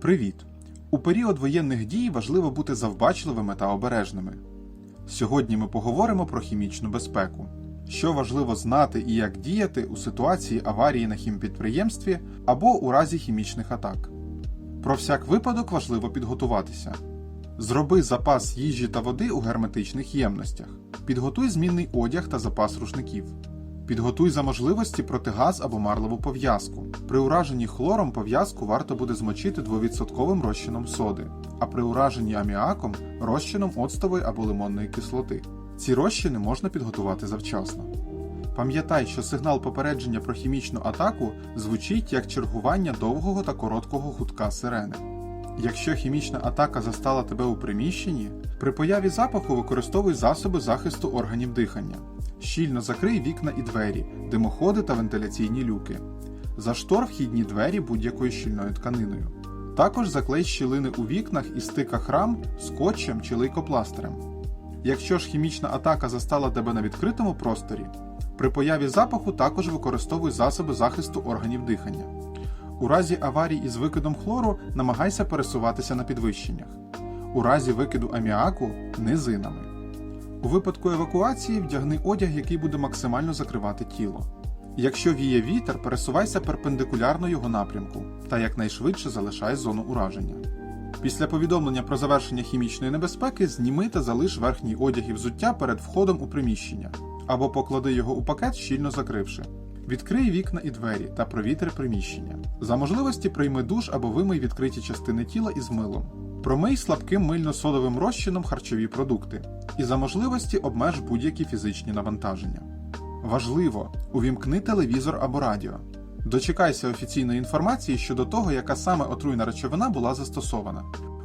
Привіт! У період воєнних дій важливо бути завбачливими та обережними. Сьогодні ми поговоримо про хімічну безпеку. Що важливо знати і як діяти у ситуації аварії на хімпідприємстві або у разі хімічних атак. Про всяк випадок важливо підготуватися. Зроби запас їжі та води у герметичних ємностях. Підготуй змінний одяг та запас рушників. Підготуй за можливості протигаз або марлеву пов'язку. При ураженні хлором пов'язку варто буде змочити 2% розчином соди, а при ураженні аміаком розчином оцтової або лимонної кислоти. Ці розчини можна підготувати завчасно. Пам'ятай, що сигнал попередження про хімічну атаку звучить як чергування довгого та короткого гудка сирени. Якщо хімічна атака застала тебе у приміщенні, при появі запаху використовуй засоби захисту органів дихання. Щільно закрий вікна і двері, димоходи та вентиляційні люки. Заштор вхідні двері будь-якою щільною тканиною. Також заклей щілини у вікнах і стиках рам скотчем чи лейкопластирем. Якщо ж хімічна атака застала тебе на відкритому просторі, при появі запаху також використовуй засоби захисту органів дихання. У разі аварій із викидом хлору намагайся пересуватися на підвищеннях. У разі викиду аміаку низинами. У випадку евакуації вдягни одяг, який буде максимально закривати тіло. Якщо віє вітер, пересувайся перпендикулярно його напрямку та якнайшвидше залишай зону ураження. Після повідомлення про завершення хімічної небезпеки зніми та залиш верхній одяг і взуття перед входом у приміщення або поклади його у пакет, щільно закривши. Відкрий вікна і двері та провітри приміщення. За можливості прийми душ або вимий відкриті частини тіла із милом. Промий слабким мильно-содовим розчином харчові продукти. І за можливості обмеж будь-які фізичні навантаження. Важливо увімкни телевізор або радіо. Дочекайся офіційної інформації щодо того, яка саме отруйна речовина була застосована.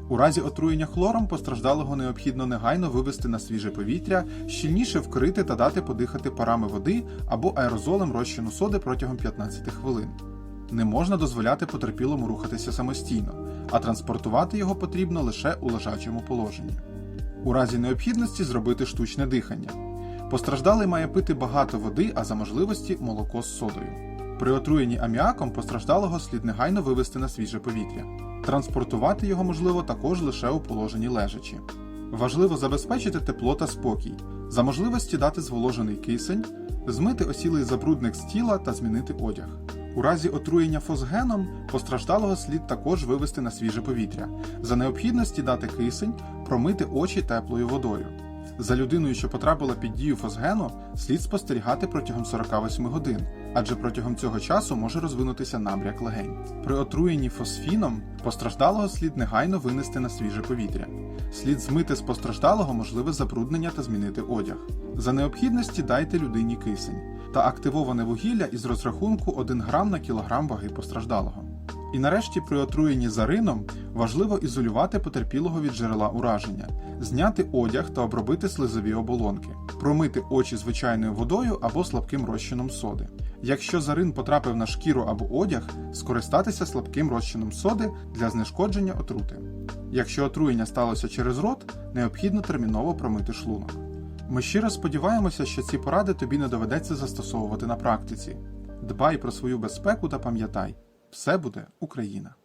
У разі отруєння хлором постраждалого необхідно негайно вивести на свіже повітря, щільніше вкрити та дати подихати парами води або аерозолем розчину соди протягом 15 хвилин. Не можна дозволяти потерпілому рухатися самостійно, а транспортувати його потрібно лише у лежачому положенні. У разі необхідності зробити штучне дихання. Постраждалий має пити багато води, а за можливості молоко з содою. При отруєнні аміаком постраждалого слід негайно вивести на свіже повітря. Транспортувати його можливо також лише у положенні лежачі. Важливо забезпечити тепло та спокій, за можливості дати зволожений кисень, змити осілий забрудник з тіла та змінити одяг. У разі отруєння фосгеном постраждалого слід також вивести на свіже повітря, за необхідності дати кисень, промити очі теплою водою. За людиною, що потрапила під дію фосгену, слід спостерігати протягом 48 годин, адже протягом цього часу може розвинутися набряк легень. При отруєнні фосфіном постраждалого слід негайно винести на свіже повітря. Слід змити з постраждалого можливе забруднення та змінити одяг. За необхідності дайте людині кисень та активоване вугілля із розрахунку 1 грам на кілограм ваги постраждалого. І нарешті при отруєнні зарином важливо ізолювати потерпілого від джерела ураження, зняти одяг та обробити слизові оболонки, промити очі звичайною водою або слабким розчином соди. Якщо зарин потрапив на шкіру або одяг, скористатися слабким розчином соди для знешкодження отрути. Якщо отруєння сталося через рот, необхідно терміново промити шлунок. Ми щиро сподіваємося, що ці поради тобі не доведеться застосовувати на практиці. Дбай про свою безпеку та пам'ятай, все буде Україна!